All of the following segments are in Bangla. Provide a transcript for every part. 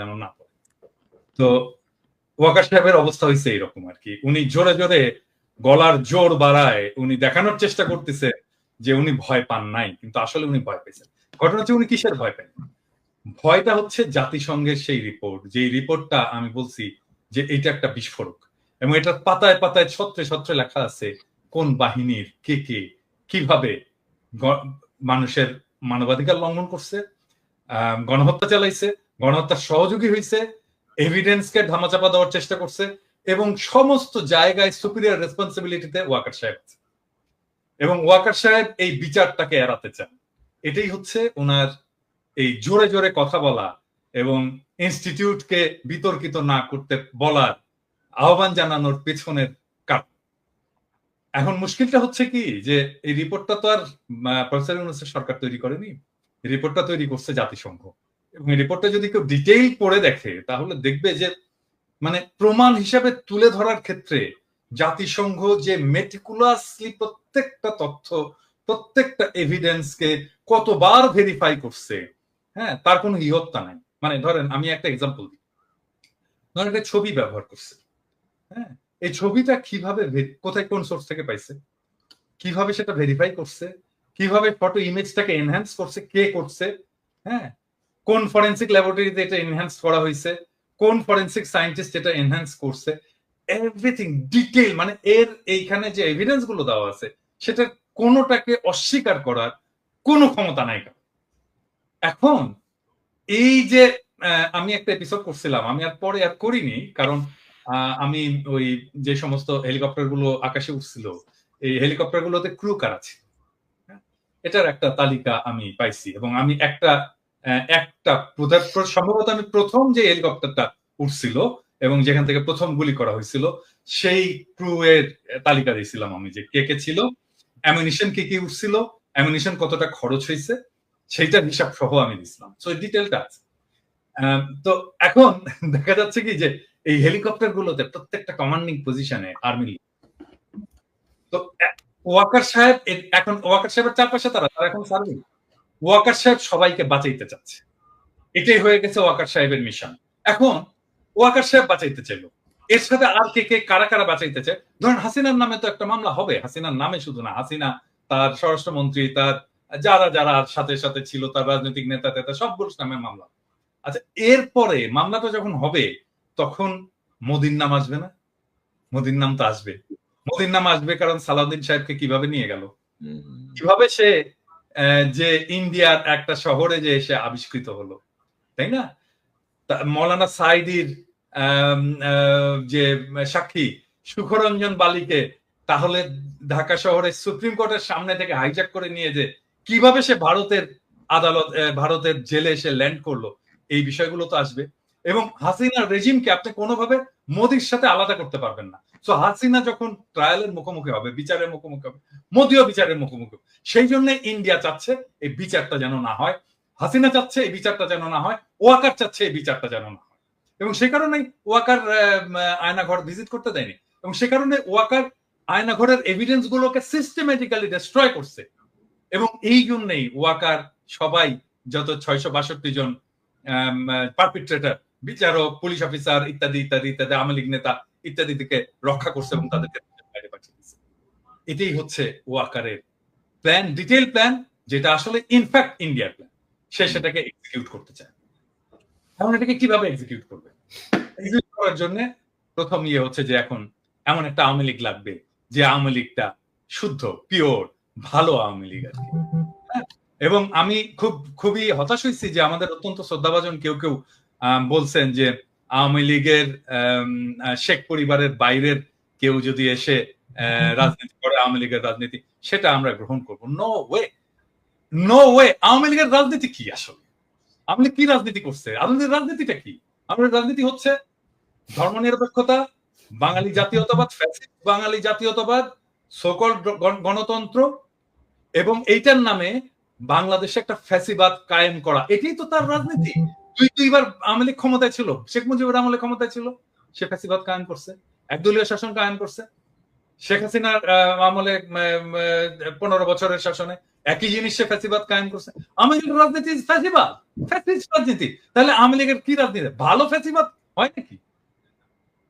যেন না পড়ে। তো ওয়াকার সাহেবের অবস্থা হয়েছে এরকম আর কি উনি জোরে জোরে গলার জোর বাড়ায় উনি দেখানোর চেষ্টা করতেছে যে উনি ভয় পান নাই, কিন্তু আসলে উনি ভয় পেয়েছেন। ঘটনা হচ্ছে উনি কিসের ভয় পেন? ভয়টা হচ্ছে জাতিসংঘের সেই রিপোর্ট যে রিপোর্টটা আমি বলছি যে এটা একটা বিস্ফোরক এবং এটা পাতায় পাতায় ছত্রে ছত্রে লেখা আছে কোন বাহিনীর কে কে কীভাবে মানুষের মানবাধিকার লঙ্ঘন করছে গণহত্যা চালাইছে গণহত্যার সহযোগী হয়েছে এভিডেন্সকে ধামাচাপা দেওয়ার চেষ্টা করছে, এবং সমস্ত জায়গায় সুপিরিয়র রেসপন্সিবিলিটিতে ওয়াকার সাহেব এবং ওয়াকার সাহেব এই বিচারটাকে এড়াতে চান। এটাই হচ্ছে ওনার এই জোরে জোরে কথা বলা এবং ইনস্টিটিউটকে বিতর্কিত না করতে বলার আহ্বান জানানোর পেছনের কারণ। এখন মুশকিলটা হচ্ছে কি যে এই রিপোর্টটা তো আর প্রফেসর সরকার তৈরি করেনি। রিপোর্টটা তৈরি করছে জাতিসংঘ। এবং রিপোর্টটা যদি কেউ ডিটেইল পড়ে দেখে, তাহলে দেখবে যে মানে প্রমাণ হিসাবে তুলে ধরার ক্ষেত্রে জাতিসংঘ যে মেটিকুলাসলি প্রত্যেকটা তথ্য, প্রত্যেকটা এভিডেন্সকে কতবার ভেরিফাই করছে হ্যাঁ তার কোনো ইহত্যা নাই। মানে ধরেন, আমি একটা এক্সাম্পল দিই। ধরেন একটা ছবি ব্যবহার করছে হ্যাঁ এই ছবিটা কীভাবে কোথায় কোন সোর্স থেকে পাইছে? কীভাবে সেটা ভেরিফাই করছে? কীভাবে ফটো ইমেজটাকে এনহ্যান্স করছে? কে করছে? হ্যাঁ কোন ফরেন্সিক ল্যাবরেটরিতে এটা এনহ্যান্স করা হয়েছে কোন ফরেন্সিক সায়েন্টিস্ট এটা এনহ্যান্স করছে? এভরিথিং ডিটেল মানে এর এইখানে যে এভিডেন্সগুলো দেওয়া আছে সেটা কোনোটাকে অস্বীকার করার কোনো ক্ষমতা নাই এখন এই যে আমি একটা এপিসোড করছিলাম, আমি আর পরে আর করিনি, কারণ আমি ওই যে সমস্ত হেলিকপ্টারগুলো আকাশে উঠছিল, এই হেলিকপ্টার গুলোতে ক্রু কার আছে? হ্যাঁ? এটার একটা তালিকা আমি পাইছি এবং আমি একটা একটা সম্ভবত আমি প্রথম যে হেলিকপ্টারটা উঠছিল এবং যেখান থেকে প্রথম গুলি করা হয়েছিল, সেই ক্রু এর তালিকা দিয়েছিলাম আমি যে কে কে ছিল অ্যামিনিশন কি কি উঠছিল অ্যামিনিশন কতটা খরচ হয়েছে সেইটার হিসাব সহ আমি দিছিলাম সো ডিটেলটা আছে। তো এখন দেখা যাচ্ছে কি যে এই হেলিকপ্টার গুলোতে প্রত্যেকটা কমান্ডিং পজিশনে আর্মি তো ওয়াকার সাহেব এখন ওয়াকার সাহেবের চারপাশে তারা তারা এখন সার্ভিং ওয়াকার সাহেব সবাইকে বাঁচাইতে চাচ্ছে। এটাই হয়ে গেছে ওয়াকার সাহেবের মিশন এখন ওয়াকার সাহেব বাঁচাইতে চাইলো। এর সাথে আর কে কে কারা কারা বাঁচাইতেছে ধরেন হাসিনার নামে তো একটা মামলা হবে। হাসিনার নামে শুধু না হাসিনা তার স্বরাষ্ট্রমন্ত্রী তার যারা যারা সাথে সাথে ছিল তার রাজনৈতিক নেতা টেতা সবগুলোর নামে মামলা। আচ্ছা এরপরে মামলাটা যখন হবে তখন মোদির নাম আসবে না? মোদির নাম তো আসবে। মোদির নাম আসবে কারণ সালাউদ্দিন সাহেবকে কীভাবে নিয়ে গেল? কীভাবে সে যে ইন্ডিয়ার একটা শহরে যে এসে আবিষ্কৃত হলো, তাই না? মৌলানা সাইদির যে সাক্ষী সুখরঞ্জন বালিকে তাহলে ঢাকা শহরের সুপ্রিম কোর্টের সামনে থেকে হাইজ্যাক করে নিয়ে যে কীভাবে সে ভারতের আদালত ভারতের জেলে এসে ল্যান্ড করল, এই বিষয়গুলো তো আসবে। এবং হাসিনার রেজিমকে আপনি কোনোভাবে মোদির সাথে আলাদা করতে পারবেন না। সো হাসিনা যখন ট্রায়ালের মুখোমুখি হবে, বিচারের মুখোমুখি হবে, মোদিও বিচারের মুখোমুখি সেই জন্য ইন্ডিয়া চাচ্ছে এই বিচারটা যেন না হয়, হাসিনা চাচ্ছে এই বিচারটা যেন না হয়, ওয়াকার চাচ্ছে এই বিচারটা যেন না হয়। এবং সে কারণে ওয়াকার আয়নাঘর ভিজিট করতে দেয়নি। এবং সে কারণে ওয়াকার আয়নাঘরের এভিডেন্স গুলোকে সিস্টেমেটিক্যালি ডিস্ট্রয় করছে। এবং এই জন্যই ওয়াকার সবাই, যত ছয়শো বাষট্টি জন পারপিট্রেটার বিচারক পুলিশ অফিসার ইত্যাদি ইত্যাদি ইত্যাদি, আওয়ামী লীগ নেতা ইত্যাদি থেকে রক্ষা করছে এবং তাদেরকে বাইরে পাঠিয়ে দিচ্ছে এটাই হচ্ছে ওয়াকারের প্ল্যান ডিটেল প্ল্যান যেটা আসলে ইনফ্যাক্ট ইন্ডিয়ার প্ল্যান সে সেটাকে এক্সিকিউট করতে চায়। এখন এটাকে কীভাবে এক্সিকিউট করবে? এক্সিকিউট করার জন্য প্রথম ইয়ে হচ্ছে যে এখন এমন একটা আওয়ামী লীগ লাগবে যে আওয়ামী লীগটা শুদ্ধ পিওর ভালো আওয়ামী লীগ কি। হ্যাঁ? এবং আমি খুব, খুবই হতাশ হয়েছি যে আমাদের অত্যন্ত শ্রদ্ধাভাজন কেউ কেউ বলছেন যে আওয়ামী লীগের শেখ পরিবারের বাইরের কেউ যদি এসে রাজনীতি করে আওয়ামী লীগের রাজনীতি সেটা আমরা গ্রহণ করব। No way no way Awami লীগের রাজনীতি কি আসলে? আওয়ামী লীগ কি রাজনীতি করছে? আওয়ামী লীগের রাজনীতিটা কি? আমাদের রাজনীতি হচ্ছে ধর্ম নিরপেক্ষতা বাঙালি জাতীয়তাবাদ বাঙালি জাতীয়তাবাদ সকল গণতন্ত্র এবং এইটার নামে বাংলাদেশে একটা ফ্যাসিবাদ কায়েম করা। এটাই তো তার রাজনীতি। দুই দুইবার আওয়ামী লীগ ক্ষমতায় ছিল। শেখ মুজিবুর ক্ষমতায় ছিল। ফ্যাসিবাদ কায়েম করছে। একদলীয় শাসন কায়েম করছে। শেখ হাসিনার আমলে পনেরো বছরের শাসনে একই জিনিস কায়েম করছে। আওয়ামী লীগের রাজনীতি ফ্যাসিবাদ। ফ্যাসিস্ট রাজনীতি। তাহলে আওয়ামী লীগের কি রাজনীতি? ভালো ফ্যাসিবাদ হয় নাকি?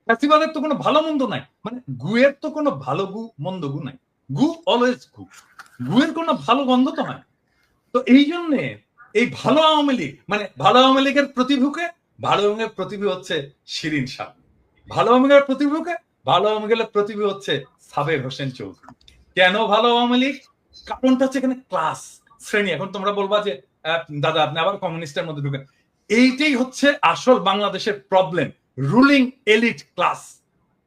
ফ্যাসিবাদের তো কোনো ভালো মন্দ নাই। মানে গুয়ের তো কোনো ভালো গু, মন্দ গু নাই। গু অলওয়েজ গু। গুয়ের কোনো ভালো গন্ধ তো হয়। তো এই জন্যে এই ভালো আওয়ামী লীগ মানে ভালো আওয়ামী লীগের প্রতিভুকে, ভালো আওয়ামী প্রতিভু হচ্ছে শিরিন শাহ। ভালো আওয়ামী লীগের প্রতিভুকে, ভালো আওয়ামী লীগের প্রতিভু হচ্ছে সাবের হোসেন চৌধুরী। কেন ভালো আওয়ামী লীগ? কারণটা হচ্ছে এখানে ক্লাস, শ্রেণি। এখন তোমরা বলবা যে দাদা, আপনি আবার কমিউনিস্টের মধ্যে ঢুকেন। এইটাই হচ্ছে আসল বাংলাদেশের প্রবলেম রুলিং এলিট ক্লাস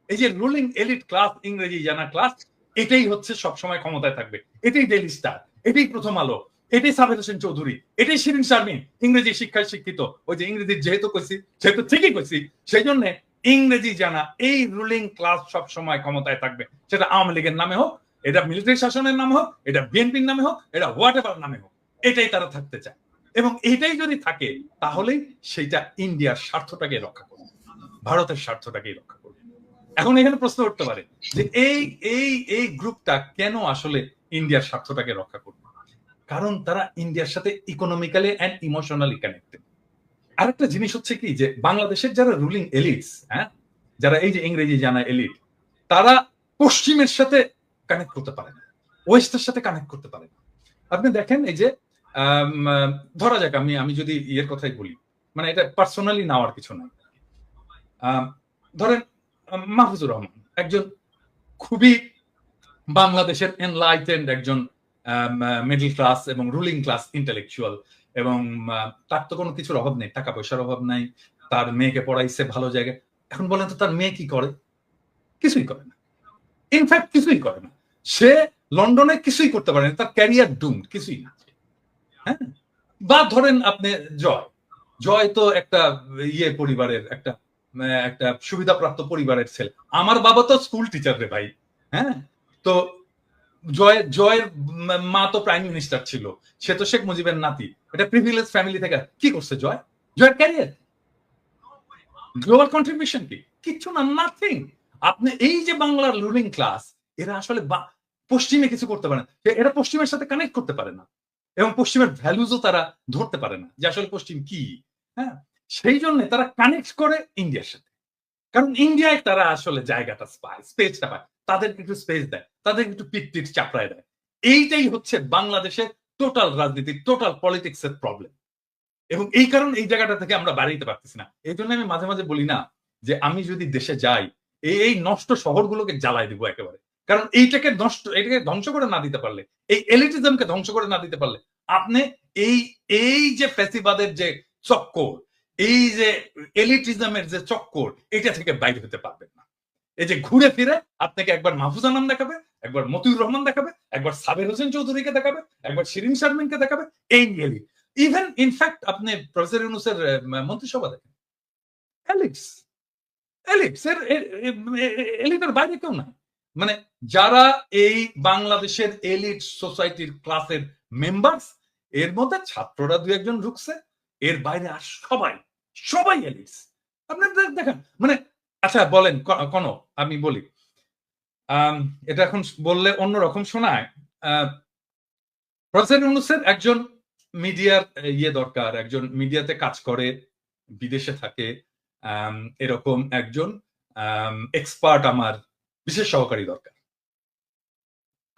এই যে রুলিং এলিট ক্লাস ইংরেজি জানা ক্লাস এটাই হচ্ছে সবসময় ক্ষমতায় থাকবে। এটাই ডেলি স্টার এটাই প্রথম আলো। এটাই সাবের হোসেন চৌধুরী, এটাই শিরিন শারমিন, ইংরেজি শিক্ষায় শিক্ষিত। ওই যে ইংরেজি যেহেতু কইছি যেহেতু ঠিকই কইছি সেই জন্য ইংরেজি জানা, এই রুলিং ক্লাস সব সময় ক্ষমতায় থাকবে। সেটা আওয়ামী লীগের নামে হোক, এটা মিলিটারি শাসনের নামে হোক, এটা বিএনপির নামে হোক, এটা হোয়াট এভার নামে হোক, এটাই তারা থাকতে চায়। এবং এটাই যদি থাকে, তাহলেই সেটা ইন্ডিয়ার স্বার্থটাকে রক্ষা করবে, ভারতের স্বার্থটাকে রক্ষা করবে। এখন এখানে প্রশ্ন উঠতে পারে যে এই এই এই গ্রুপটা কেন আসলে ইন্ডিয়ার স্বার্থটাকে রক্ষা করবে? কারণ তারা ইন্ডিয়ার সাথে ইকোনমিক্যালি অ্যান্ড ইমোশনালি কানেক্টেড আরেকটা জিনিস হচ্ছে কি যে বাংলাদেশের যারা রুলিং এলিটস হ্যাঁ যারা এই যে ইংরেজি জানা এলিট তারা পশ্চিমের সাথে কানেক্ট করতে পারে না ওয়েস্টের সাথে কানেক্ট করতে পারে না। আপনি দেখেন এই যে ধরা যাক আমি আমি যদি ইয়ের কথাই বলি মানে এটা পার্সোনালি নেওয়ার কিছু আম, ধরেন মাহফুজুর রহমান একজন খুবই বাংলাদেশের এনলাইটেন্ড একজন মিডল ক্লাস এবং রুলিং ক্লাস ইন্টেলেকচুয়াল এবং তার তো কোনো কিছুর অভাব নেই, টাকা পয়সার অভাব নাই, তার মেয়েকে পড়াইছে ভালো জায়গায়। এখন বলেন তো তার মেয়ে কি করে? কিছুই করে না। ইনফ্যাক্ট কিছুই করে না। সে লন্ডনে কিছুই করতে পারে না, তার ক্যারিয়ার ডুম কিছুই না। হ্যাঁ? বা ধরেন আপনি জয়। জয় তো একটা ইয়ে পরিবারের, একটা একটা সুবিধাপ্রাপ্ত পরিবারের ছেলে। আমার বাবা তো স্কুল টিচার রে ভাই হ্যাঁ? তো জয়, জয়ের মা- তো প্রাইম মিনিস্টার ছিল। সে তো শেখ মুজিবের নাতি। এটা প্রিভিলেজ ফ্যামিলি থেকে কি করছে জয়? জয়ের ক্যারিয়ার গ্লোবাল কন্ট্রিবিউশন কি? না নাথিং আপনি এই যে বাংলার ক্লাস এরা আসলে পশ্চিমে কিছু করতে পারে না। এরা পশ্চিমের সাথে কানেক্ট করতে পারে না। এবং পশ্চিমের ভ্যালুজও তারা ধরতে পারে না যে আসলে পশ্চিম কি। হ্যাঁ? সেই জন্য তারা কানেক্ট করে ইন্ডিয়ার সাথে। কারণ ইন্ডিয়ায় তারা আসলে জায়গাটা পায় স্পেসটা পায়। তাদেরকে একটু স্পেস দেয়, তাদেরকে একটু পিট টিট চাপড়ায় দেয়। এইটাই হচ্ছে বাংলাদেশের টোটাল রাজনীতি টোটাল পলিটিক্স এর প্রবলেম এবং এই কারণ এই জায়গাটা থেকে আমরা বাড়াইতে পারতেছি না। এই জন্য আমি মাঝে মাঝে বলি না যে আমি যদি দেশে যাই, এই এই নষ্ট শহরগুলোকে জ্বালাই দিব একেবারে। কারণ এইটাকে নষ্ট, এটাকে ধ্বংস করে না দিতে পারলে, এই এলিটিজমকে ধ্বংস করে না দিতে পারলে, আপনি এই এই যে ফ্যাসিবাদের যে চক্কর, এই যে এলিটিজমের যে চক্কর, এটা থেকে বাইরে হতে পারবেন না। এই যে ঘুরে ফিরে আপনাকে একবার মাহফুজ আনাম দেখাবে, একবার মতিউর রহমান দেখাবে, একবার সাবের হোসেন চৌধুরীকে দেখাবে, একবার শিরিন শারমিনকে দেখাবে, এই এলিট ইভেন ইনফ্যাক্ট আপনি প্রফেসর ইউনুসের মন্ত্রিসভা দেখেন। এর বাইরে কেউ না মানে যারা এই বাংলাদেশের এলিট সোসাইটির ক্লাসের মেম্বার্স এর মধ্যে ছাত্ররা দু একজন ঢুকছে, এর বাইরে আর সবাই সবাই এলিটস আপনি দেখেন মানে আচ্ছা বলেন কোনো আমি বলি। এটা এখন বললে অন্যরকম শোনায়। প্রফেসর ইউনুসের একজন মিডিয়ার ইয়ে দরকার, একজন মিডিয়াতে কাজ করে, বিদেশে থাকে এরকম একজন এক্সপার্ট আমার বিশেষ সহকারী দরকার।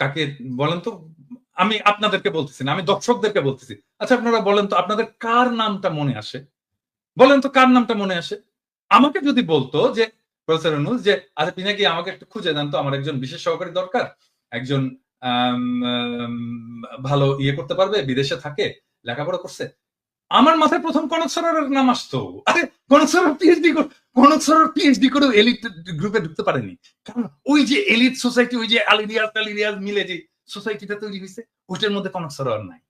কাকে বলেন তো? আমি আপনাদেরকে বলতেছি না, আমি দর্শকদেরকে বলতেছি। আচ্ছা আপনারা বলেন তো, আপনাদের কার নামটা মনে আসে? বলেন তো, কার নামটা মনে আসে? আমাকে যদি বলতো যে, প্রফেসর অনুজ যে আচ্ছা পিনাকি আমাকে একটু খুঁজে দেন তো, আমার একজন বিশেষ সহকারী দরকার, একজন ভালো ইয়ে করতে পারবে, বিদেশে থাকে, লেখাপড়া করছে। আমার মাথায় প্রথম কনক সরের নাম আসতো। আরে, কনক সরের পিএইচডি কনক সরের পিএইচডি করেও এলিট গ্রুপে ঢুকতে পারেনি। কারণ ওই যে এলিট সোসাইটি, ওই যে আলিরিয়াস টালিরিয়াস মিলে যে সোসাইটিটা তৈরি হয়েছে, ওইটার মধ্যে কনক সরোয়ার নাই।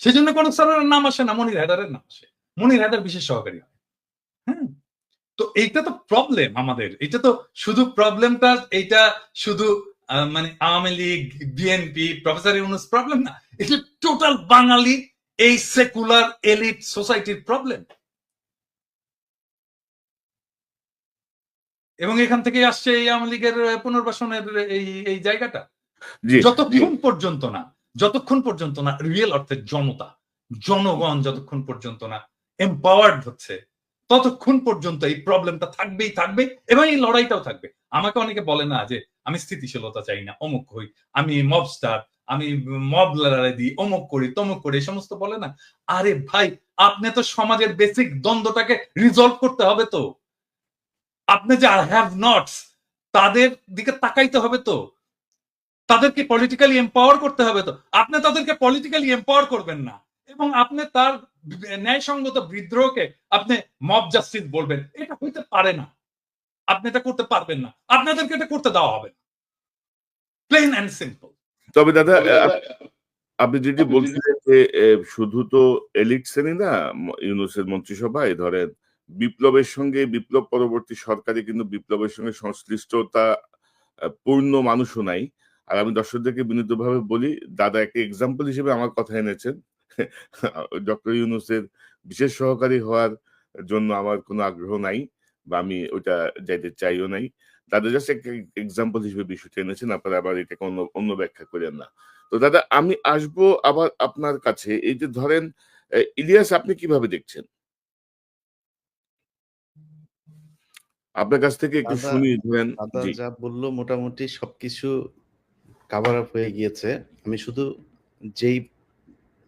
সেই জন্য কনক সরোয়ারের নাম আসে না, মনির হায়দারের নাম আসে। মনির হায়দার বিশেষ সহকারী হয়। হ্যাঁ? তো এইটা তো প্রবলেম আমাদের। এটা তো শুধু প্রবলেমটা এইটা শুধু মানে Awami League BNP professor Yunus problem না। এটা টোটাল বাঙালি এই সেকুলার এলিট সোসাইটির প্রবলেম এবং এখান থেকে আসছে এই আওয়ামী লীগের পুনর্বাসনের এই এই জায়গাটা। যতক্ষণ পর্যন্ত না যতক্ষণ পর্যন্ত না রিয়েল অর্থে জনতা জনগণ যতক্ষণ পর্যন্ত না এম্পাওয়ার্ড হচ্ছে ততক্ষণ পর্যন্ত এই প্রবলেমটা থাকবেই, থাকবে এবং এই লড়াইটাও থাকবে। আমাকে অনেকে বলে না যে, আমি স্থিতিশীলতা চাই না, অমুক হই, আমি মবস্টার আমি মব লড়াই দিই, অমুক করি, তমুক করি সমস্ত বলে না। আরে ভাই, আপনি তো সমাজের বেসিক দ্বন্দ্বটাকে রিজলভ করতে হবে তো। আপনি যে হ্যাভ নটস তাদের দিকে তাকাইতে হবে তো। তাদেরকে পলিটিক্যালি এম্পাওয়ার করতে হবে তো। আপনি তাদেরকে পলিটিক্যালি এম্পাওয়ার করবেন না। এবং আপনি তার ন্যায়সঙ্গত বিদ্রোহকে আপনি মব জাস্টিস বলবেন এটা হইতে পারে না। আপনি এটা করতে পারবেন না। আপনাদেরকে এটা করতে দেওয়া হবে না। প্লেন অ্যান্ড সিম্পল তবে দাদা আপনি যেটি বলছিলেন যে শুধু তো এলিট শ্রেণি না ইউনুসের মন্ত্রিসভায় ধরেন বিপ্লবের সঙ্গে বিপ্লব পরবর্তী সরকারে কিন্তু বিপ্লবের সঙ্গে সংশ্লিষ্টতা পূর্ণ মানুষও নাই। আর আমি দর্শকদেরকে বিনীতভাবে বলি দাদা একটা এক্সাম্পল হিসেবে আমার কথা এনেছেন। ডক্টর ইউনুসের বিশেষ সহকারী হওয়ার জন্য আমার কোনো আগ্রহ নাই বা আমি ওটা যাইতে চাইও নাই। দাদা জাস্ট একটা এক্সাম্পল হিসেবে বিষয়টা এনেছেন আপনারা আবার এটাকে অন্য অন্য ব্যাখ্যা করেন না। তো দাদা আমি আসব আবার আপনার কাছে। এই যে ধরেন ইলিয়াস আপনি কীভাবে দেখছেন? আপনার কাছ থেকে একটু শুনি ধরেন যা বলল মোটামুটি সবকিছু কাভার আপ হয়ে গিয়েছে। আমি শুধু যেই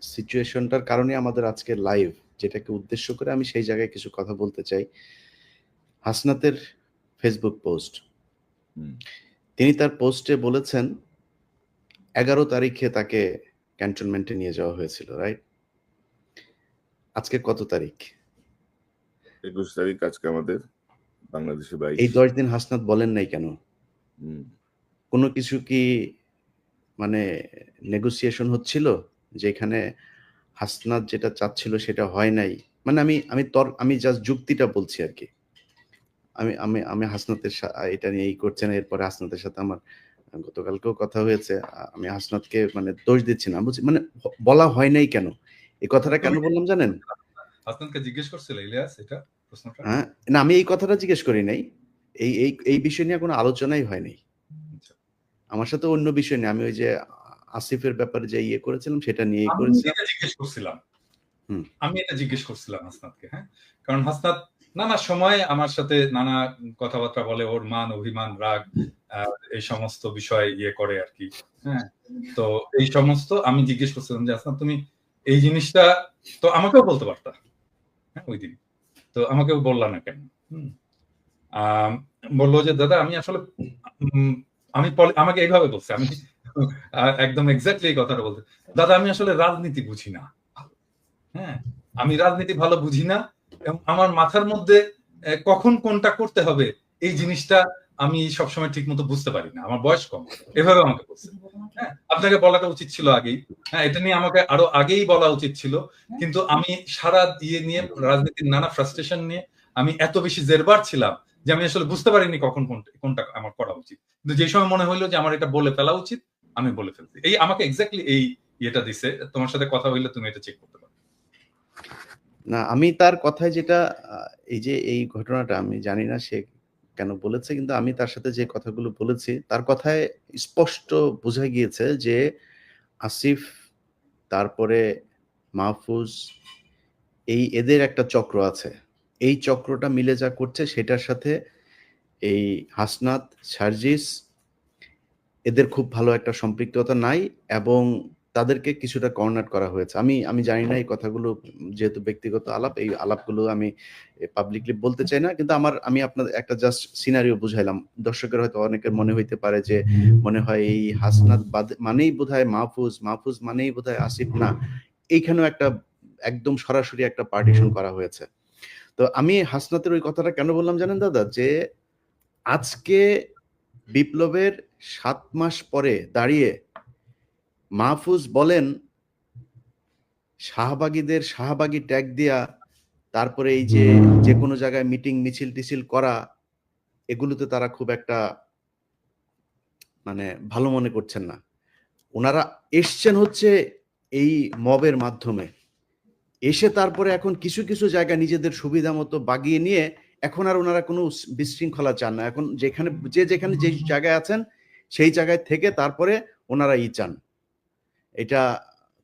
সিচুয়েশনটার কারণে আমাদের আজকে লাইভ যেটাকে উদ্দেশ্য করে আমি সেই জায়গায় কিছু কথা বলতে চাই। হাসনাতের ফেসবুক পোস্ট। তিনি তার পোস্টে বলেছেন এগারো তারিখে তাকে ক্যান্টনমেন্টে নিয়ে যাওয়া হয়েছিল রাইট আজকে কত তারিখ? একুশ তারিখ আজকে আমাদের বাংলাদেশে এই দশ দিন হাসনাত বলেন নাই কেন। কোনো কিছু কি মানে নেগোসিয়েশন হচ্ছিল? যেখানে হাসনাত যেটা চাচ্ছিল সেটা হয় নাই। মানে আমি আমি তর আমি জাস্ট যুক্তিটা বলছি আর কি আমি আমি আমি হাসনাতের এটা নিয়ে এই করছে না এরপরে হাসনাতের সাথে আমার গতকালকেও কথা হয়েছে। আমি হাসনাতকে মানে দোষ দিচ্ছি না। বলছি মানে বলা হয় নাই কেন? এই কথাটা কেন বললাম জানেন? হাসনানকে জিজ্ঞেস করছিল ইলিয়াস এটা প্রশ্নটা? হ্যাঁ না আমি এই কথাটা জিজ্ঞেস করি নাই। এই এই এই বিষয় নিয়ে কোনো আলোচনাই হয় নাই। আচ্ছা। আমার সাথে অন্য বিষয় নিয়ে আমি ওই যে আসিফের ব্যাপারে যে ইয়ে করেছিলাম সেটা নিয়েই করেছিলাম। জিজ্ঞেস করছিলাম। আমি এটা জিজ্ঞেস করছিলাম হাসনাতকে হ্যাঁ? কারণ হাসনাত নানা সময় আমার সাথে নানা কথাবার্তা বলে ওর মান অভিমান রাগ এই সমস্ত বিষয় ইয়ে করে আর কি হ্যাঁ? তো এই সমস্ত আমি জিজ্ঞেস করছিলাম যে হাসনাত তুমি এই জিনিসটা তো আমাকেও বলতে পারতা হ্যাঁ ওই দিন। তো আমাকেও বললা না কেন? বলল যে দাদা আমি আসলে আমি আমাকে এইভাবে বলছি আমি একদম এক্স্যাক্টলি এই কথাটা বলতে। দাদা, আমি আসলে রাজনীতি বুঝি না। হ্যাঁ আমি রাজনীতি ভালো বুঝি না এবং আমার মাথার মধ্যে কখন কোনটা করতে হবে, এই জিনিসটা আমি সবসময় ঠিক মতো বুঝতে পারি না। আমার বয়স কম। এভাবে আমাকে বলছে। হ্যাঁ আপনাকে বলাটা উচিত ছিল আগেই। হ্যাঁ এটা নিয়ে আমাকে আরও আগেই বলা উচিত ছিল। কিন্তু আমি সারা দিয়ে নিয়ে, রাজনীতির নানা ফ্রাস্ট্রেশন নিয়ে আমি এত বেশি জেরবার ছিলাম যে আমি আসলে বুঝতে পারিনি কখন কোনটা কোনটা আমার করা উচিত। কিন্তু যে সময় মনে হইল যে আমার এটা বলে ফেলা উচিত আমি বলে ফেলছি। এই আমাকে এক্স্যাক্টলি এই ইয়েটা দিছে, তোমার সাথে কথা হইলে তুমি এটা চেক করতে পারো। না, আমি তার কথায় যেটা এই যে এই ঘটনাটা আমি জানি না সে কেন বলেছে, কিন্তু আমি তার সাথে যে কথাগুলো বলেছি, তার কথায় স্পষ্ট বোঝা গিয়েছে যে আসিফ, তারপরে মাহফুজ, এই এদের একটা চক্র আছে। এই চক্রটা মিলে যা করছে, সেটার সাথে এই হাসনাত, সার্জিস এদের খুব ভালো একটা সম্পৃক্ততা নাই এবং তাদেরকে কিছুটা কর্নার করা হয়েছে। আমি আমি জানি না এই কথাগুলো যেহেতু ব্যক্তিগত আলাপ এই আলাপগুলো আমি পাবলিকলি বলতে চাই না কিন্তু আমার আমি আপনাদের একটা জাস্ট সিনারিও বুঝাইলাম। দর্শকের হয়তো অনেকের মনে হইতে পারে যে মনে হয় এই হাসনাত বাদ মানেই বোধহয় মাহফুজ মাহফুজ মানেই বোধহয় আসিফ না। এইখানেও একটা একদম সরাসরি একটা পার্টিশন করা হয়েছে। তো আমি হাসনাতের ওই কথাটা কেন বললাম জানেন দাদা? যে আজকে বিপ্লবের সাত মাস পরে দাঁড়িয়ে মাহফুজ বলেন, শাহবাগীদের শাহবাগী ট্যাগ দিয়া তারপরে এই যে যে কোনো জায়গায় মিটিং, মিছিল, টিছিল করা, এগুলোতে তারা খুব একটা মানে ভালো মনে করছেন না। ওনারা এসছেন হচ্ছে এই মবের মাধ্যমে। এসে তারপরে এখন কিছু কিছু জায়গা নিজেদের সুবিধা মতো বাগিয়ে নিয়ে এখন আর ওনারা কোনো বিশৃঙ্খলা চান না। এখন যেখানে, যে যেখানে যে জায়গায় আছেন সেই জায়গায় থেকে তারপরে ওনারা ই চান। এটা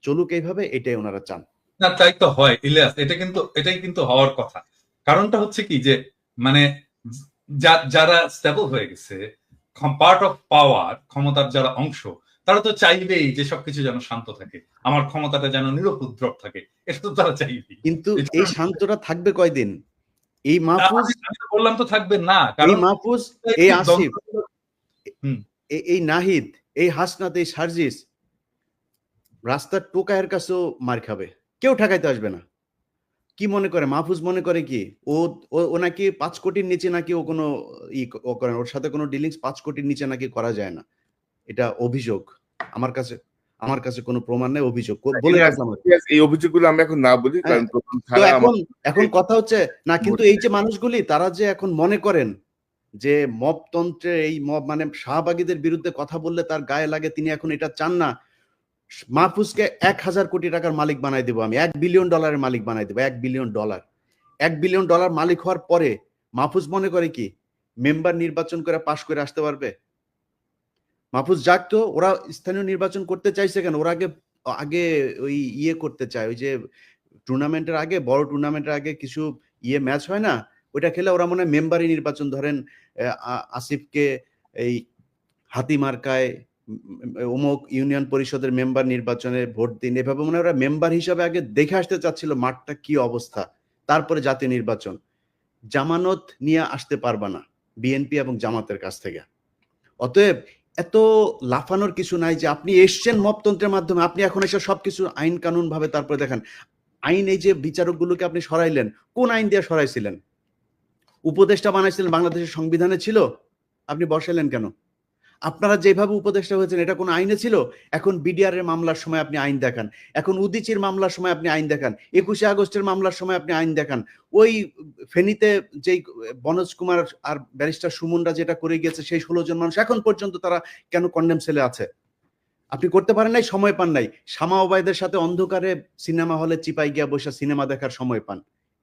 চলুক এইভাবে এটাই ওনারা চান। না তাই তো হয় ইলিয়াস এটা কিন্তু এটাই কিন্তু হওয়ার কথা। কারণটা হচ্ছে কি যে মানে যারা স্টেবল হয়ে গেছে পার্ট অফ পাওয়ার ক্ষমতার যারা অংশ তারা তো চাইবেই যে সবকিছু যেন শান্ত থাকে। আমার ক্ষমতাটা যেন নিরুপদ্রব থাকে এটা তো তারা চাইবে কিন্তু এই শান্তটা থাকবে কয়দিন? এই মাহফুজ বললাম তো থাকবে না কারণ মাহফুজ এই আসিফ এই নাহিদ এই হাসনাত এই সার্জিস রাস্তার টোকায়ের কাছেও মার খাবে। কেউ ঠেকাইতে আসবে না। কি মনে করে? মাহফুজ মনে করে কি? ও ও- নাকি পাঁচ কোটির নিচে নাকি ও কোনো ই ও করে ওর সাথে কোনো ডিলিংস পাঁচ কোটির নিচে নাকি করা যায় না। এটা অভিযোগ। আমার কাছে আমার কাছে কোনো প্রমাণ নেই অভিযোগ। বলে রাখলাম এই অভিযোগগুলো আমরা এখন না বলি কারণ এখন এখন কথা হচ্ছে না কিন্তু এই যে মানুষগুলি তারা যে এখন মনে করেন যে মবতন্ত্রের এই মব মানে শাহবাগীদের বিরুদ্ধে কথা বললে তার গায়ে লাগে, তিনি এখন এটা চান না। মাহফুজকে এক হাজার কোটি টাকার মালিক বানাই দেবো আমি, এক বিলিয়ন ডলারের মালিক বানাই দেবো, এক বিলিয়ন ডলার। এক বিলিয়ন ডলার মালিক হওয়ার পরে মাহফুজ মনে করে কি, মেম্বার নির্বাচন করে পাশ করে আসতে পারবে? মাহফুজ যাক তো, ওরা স্থানীয় নির্বাচন করতে চাইছে কেন? ওরা আগে আগে ওই ইয়ে করতে চায়, ওই যে টুর্নামেন্টের আগে, বড় টুর্নামেন্টের আগে কিছু ইয়ে ম্যাচ হয় না? ওইটা খেলে ওরা মনে হয় মেম্বারই নির্বাচন ধরেন আসিফকে এই হাতি মার্কায় অমুক ইউনিয়ন পরিষদের মেম্বার নির্বাচনে ভোট দিন। এভাবে মনে ওরা মেম্বার হিসাবে আগে দেখে আসতে চাচ্ছিল মাঠটা কি অবস্থা, তারপরে জাতীয় নির্বাচন। জামানত নিয়ে আসতে পারবা না বিএনপি এবং জামাতের কাছ থেকে। অতএব এত লাফানোর কিছু নাই যে আপনি এসছেন মপতন্ত্রের মাধ্যমে, আপনি এখন এসে সবকিছু আইন কানুন ভাবে তারপরে দেখেন। আইন এই যে বিচারকগুলোকে আপনি সরাইলেন, কোন আইন দিয়ে সরাইছিলেন? উপদেষ্টা বানাইছিলেন, বাংলাদেশের সংবিধানে ছিল, আপনি বসাইলেন কেন? আপনারা যেভাবে উপদেষ্টা হয়েছেন, এটা কোন আইনে ছিল? এখন বিডিআর এর মামলার সময় আপনি আইন দেখান। এখন উদিচির মামলার সময় আপনি আইন দেখান। একুশে আগস্টের মামলার সময় আপনি আইন দেখান। ওই ফেনীতে যেই বনজ কুমার আর ব্যারিস্টার সুমনরা যেটা করে গিয়েছে, সেই ষোলো জন মানুষ এখন পর্যন্ত তারা কেন কন্ডেম সেলে আছে? আপনি করতে পারেন নাই, সময় পান নাই। শামা ওবায়দের সাথে অন্ধকারে সিনেমা হলে চিপাই গিয়া বসে সিনেমা দেখার সময় পান।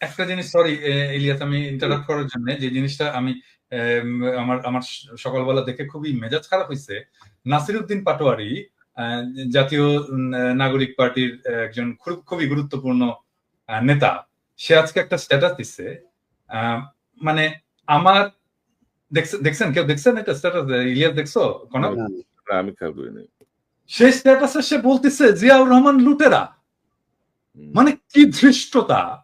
একটা জিনিস সরি ইলিয়াস আমি ইন্টারাপ্ট করার জন্য যে জিনিসটা আমি আমার আমার সকালবেলা দেখে খুবই মেজাজ খারাপ হয়েছে নাসিরুদ্দিন পাটোয়ারি জাতীয় নাগরিক পার্টির একজন খুব খুবই গুরুত্বপূর্ণ নেতা সে আজকে একটা স্ট্যাটাস দিচ্ছে মানে আমার দেখছেন? কেউ দেখছেন একটা স্ট্যাটাস ইলিয়াস দেখছ? কোন আমি সেই স্ট্যাটাসে সে বলতেছে জিয়াউর রহমান লুটেরা। মানে কি ধৃষ্টতা?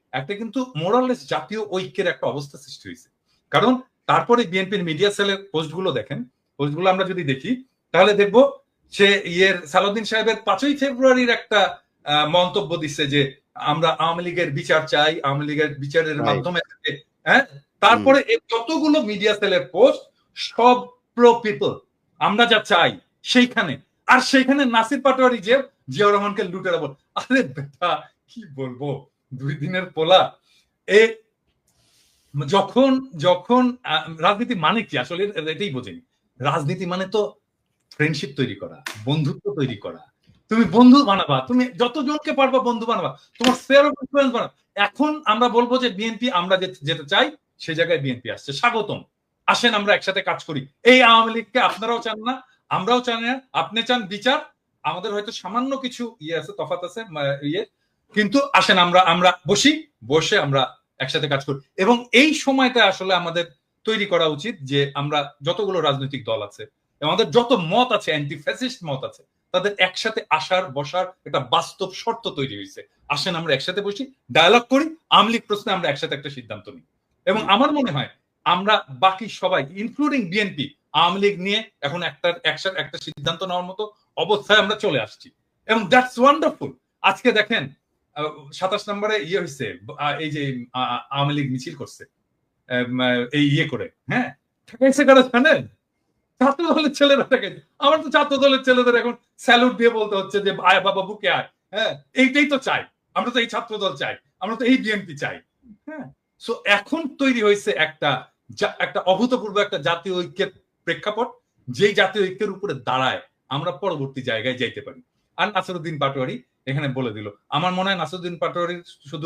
একটা কিন্তু মোরালেস জাতীয় ঐক্যের একটা অবস্থা সৃষ্টি হয়েছে। কারণ তারপরে বিএনপির মিডিয়া সেলের পোস্টগুলো দেখেন পোস্টগুলো আমরা যদি দেখি তাহলে দেখব সে ইয়ের সালাউদ্দিন সাহেবের পাঁচই ফেব্রুয়ারির একটা মন্তব্য দিচ্ছে যে আমরা আওয়ামী লীগের বিচার চাই আওয়ামী লীগের বিচারের মাধ্যমে হ্যাঁ? তারপরে যতগুলো মিডিয়া সেলের পোস্ট সব প্রো পিপল আমরা যা চাই সেইখানে। আর সেইখানে নাসির পাটোয়ারি যে জিয়াউর রহমানকে লুটেরা বল আরে বেটা কি বলব? দুই দিনের পোলা। এ যখন যখন রাজনীতি মানে কি? আসলে এটাই বোঝেনি। রাজনীতি মানে তো ফ্রেন্ডশিপ তৈরি করা, বন্ধুত্ব তৈরি করা। তুমি বন্ধু বানাবা, তুমি যতজনকে পারবা বন্ধু বানাবা, তোমার স্পেয়ার অফ ইনফ্লুয়েন্স বানাবা। এখন আমরা বলব যে বিএনপি আমরা যে- যেটা চাই, সে জায়গায় বিএনপি আসছে। স্বাগতম। আসেন, আমরা একসাথে কাজ করি। এই আওয়ামী লীগকে আপনারাও চান না, আমরাও চান না। আপনি চান বিচার। আমাদের হয়তো সামান্য কিছু ইয়ে আছে তফাত আছে ইয়ে। কিন্তু আসেন, আমরা আমরা বসি, বসে আমরা একসাথে কাজ করি। এবং এই সময়টা আসলে আমাদের তৈরি করা উচিত যে আমরা যতগুলো রাজনৈতিক দল আছে আমাদের যত মত আছে অ্যান্টি ফ্যাসিস্ট মত আছে, তাদের একসাথে আসার, বসার একটা বাস্তব শর্ত তৈরি হয়েছে। আসেন, আমরা একসাথে বসি ডায়ালগ করি আমলিক প্রশ্নে আমরা একসাথে একটা সিদ্ধান্ত নিই। এবং আমার মনে হয়, আমরা বাকি সবাই ইনক্লুডিং বিএনপি আওয়ামী লীগ নিয়ে এখন একটা একসাথে একটা সিদ্ধান্ত নেওয়ার মতো অবস্থায় আমরা চলে আসছি। এবং দ্যাটস ওয়ান্ডারফুল আজকে দেখেন সাতাশ নম্বরে ইয়ে হয়েছে এই যে আওয়ামী লীগ মিছিল করছে। এই ইয়ে করে হ্যাঁ? ঠেকাইছে কারা জানেন ছাত্র দলের ছেলেরা আমার তো ছাত্র দলের ছেলেদের এখন স্যালুট দিয়ে বলতে হচ্ছে যে আয় বাবা, বুকে আয় হ্যাঁ? এইটাই তো চাই, আমরা তো এই ছাত্র দল চাই, আমরা তো এই বিএনপি চাই হ্যাঁ? সো এখন তৈরি হয়েছে একটা একটা অভূতপূর্ব একটা জাতীয় ঐক্যের প্রেক্ষাপট, যেই জাতীয় ঐক্যের উপরে দাঁড়ায়, আমরা পরবর্তী জায়গায় যাইতে পারি। আর নাসরুদ্দিন পাটোয়ারি এখানে বলে দিল। আমার মনে হয় নাসুদ্দিন পাটোয়ারি শুধু